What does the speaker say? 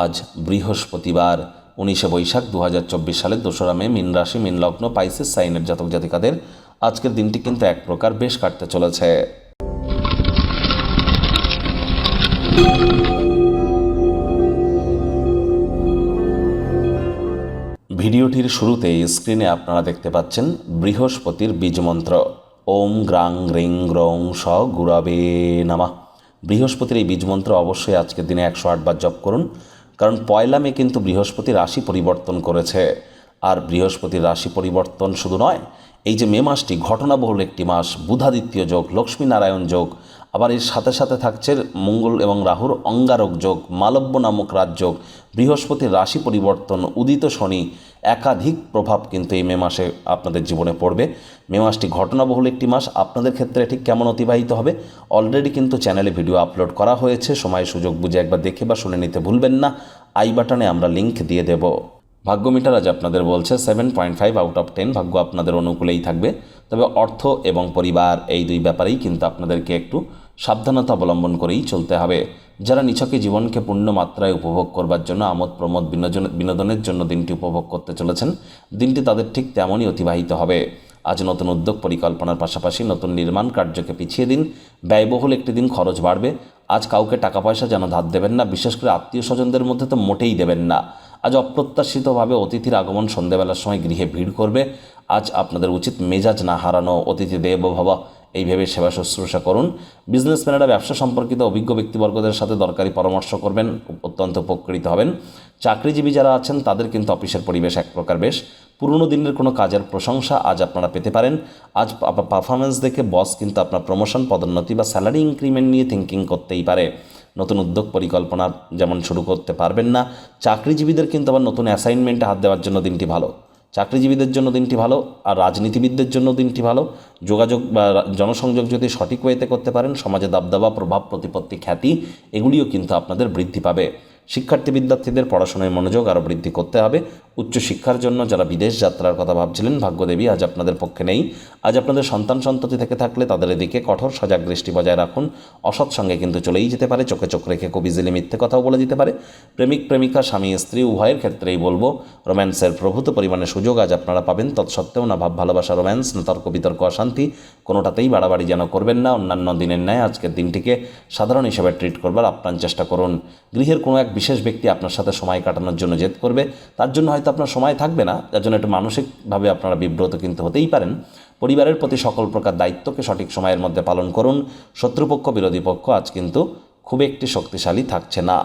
আজ বৃহস্পতিবার, উনিশে বৈশাখ দু সালের দোসরা মে, মিন রাশি, মিন লগ্ন সাইনের জাতক জাতিকাদের আজকের দিনটি কিন্তু এক প্রকার বেশ কাটতে চলেছে। ভিডিওটির শুরুতে স্ক্রিনে আপনারা দেখতে পাচ্ছেন বৃহস্পতির বীজমন্ত্র ওম গ্রাং রিং গ্রং স গুরাবে নামা। বৃহস্পতির এই বীজমন্ত্র অবশ্যই আজকের দিনে একশো আটবার জপ করুন। কারণ পয়লা মে কিন্তু বৃহস্পতি রাশি পরিবর্তন করেছে। আর বৃহস্পতির রাশি পরিবর্তন শুধু নয়, এই যে মে মাসটি ঘটনাবহুল একটি মাস, বুধাদিত্য যোগ লক্ষ্মীনারায়ণ যোগ আবার এর সাথে সাথে থাকছে মঙ্গল এবং রাহুর অঙ্গারক যোগ, মালব্য নামক রাজযোগ বৃহস্পতির রাশি পরিবর্তন, উদিত শনি, একাধিক প্রভাব কিন্তু এই মে মাসে আপনাদের জীবনে পড়বে। মে মাসটি ঘটনাবহুল একটি মাস, আপনাদের ক্ষেত্রে ঠিক কেমন অতিবাহিত হবে? অলরেডি কিন্তু চ্যানেলে ভিডিও আপলোড করা হয়েছে, সময় সুযোগ বুঝে একবার দেখে বা শুনে নিতে ভুলবেন না। আই বাটনে আমরা লিংক দিয়ে দেব। ভাগ্য মিটার আজ আপনাদের বলছে seven point five out of ten ভাগ্য আপনাদের অনুকূলেই থাকবে। তবে অর্থ এবং পরিবার এই দুই ব্যাপারেই কিন্তু আপনাদেরকে একটু সাবধানতা অবলম্বন করেই চলতে হবে। যারা নিছকে জীবনকে পূর্ণ মাত্রায় উপভোগ করবার জন্য আমোদ প্রমোদ বিনোজন বিনোদনের জন্য দিনটি উপভোগ করতে চলেছেন, দিনটি তাদের ঠিক তেমনই অতিবাহিত হবে। আজ নতুন উদ্যোগ পরিকল্পনার পাশাপাশি নতুন নির্মাণ কার্যকে পিছিয়ে দিন। ব্যয়বহুল একটি দিন খরচ বাড়বে। আজ কাউকে টাকা পয়সা যেন ধার দেবেন না, বিশেষ করে আত্মীয় স্বজনদের মধ্যে তো মোটেই দেবেন না। আজ অপ্রত্যাশিতভাবে অতিথির আগমন সন্ধ্যাবেলার সময় গৃহে ভিড় করবে। আজ আপনাদের উচিত মেজাজ না হারানো, অতিথি দেব ভাবা এই ভেবে সেবা শুশ্রূষা করুন। বিজনেসম্যানেরা ব্যবসা সম্পর্কিত অভিজ্ঞ ব্যক্তিবর্গদের সাথে দরকারি পরামর্শ করবেন, অত্যন্ত উপকৃত হবেন। চাকরিজীবী যারা আছেন, তাদের কিন্তু অফিসের পরিবেশ এক প্রকার বেশ। পুরনো দিনের কোনো কাজের প্রশংসা আজ আপনারা পেতে পারেন। আজ পারফরমেন্স দেখে বস কিন্তু আপনার প্রমোশন পদোন্নতি বা স্যালারি ইনক্রিমেন্ট নিয়ে থিঙ্কিং করতেই পারে। নতুন উদ্যোগ পরিকল্পনা যেমন শুরু করতে পারবেন না, চাকরিজীবীদের কিন্তু আবার নতুন অ্যাসাইনমেন্টে হাত দেওয়ার জন্য দিনটি ভালো। চাকরিজীবীদের জন্য দিনটি ভালো আর রাজনীতিবিদদের জন্য দিনটি ভালো। যোগাযোগ বা জনসংযোগ যদি সঠিক ওয়েতে করতে পারেন, সমাজে দাবদাবা, প্রভাব, প্রতিপত্তি, খ্যাতি, এগুলিও কিন্তু আপনাদের বৃদ্ধি পাবে। শিক্ষার্থী বিদ্যার্থীদের পড়াশোনায় মনোযোগ আরও বৃদ্ধি করতে হবে। উচ্চশিক্ষার জন্য যারা বিদেশ যাত্রার কথা ভাবছিলেন, ভাগ্যদেবী আজ আপনাদের পক্ষে নেই। আজ আপনাদের সন্তান সন্ততি থেকে থাকলে তাদের এদিকে কঠোর সজাগ দৃষ্টি বজায় রাখুন। অসৎ সঙ্গে কিন্তু চলেই যেতে পারে, চোখে চোখ রেখে খুব ইজিলি মিথ্যে কথাও বলে দিতে পারে। প্রেমিক, প্রেমিকা, স্বামী, স্ত্রী, উভয়ের ক্ষেত্রেই বলব, রোম্যান্সের প্রভূত পরিমাণে সুযোগ আজ আপনারা পাবেন। তৎসত্ত্বেও না ভাব ভালোবাসা রোম্যান্স, না তর্ক বিতর্ক অশান্তি, কোনোটাতেই বাড়াবাড়ি যেন করবেন না। অন্যান্য দিনের ন্যায় আজকের দিনটিকে সাধারণ হিসেবে ট্রিট করবার আপ্রাণ চেষ্টা করুন। গৃহের কোনো এক বিশেষ ব্যক্তি আপনার সাথে সময় কাটানোর জন্য জেদ করবে, তার জন্য হয়তো আপনার সময় থাকবে না, তার জন্য একটু মানসিকভাবে আপনারা বিব্রত কিন্তু হতেই পারেন। পরিবারের প্রতি সকল প্রকার দায়িত্বকে সঠিক সময়ের মধ্যে পালন করুন। শত্রুপক্ষ, বিরোধী পক্ষ আজ কিন্তু খুব একটি শক্তিশালী থাকছে না।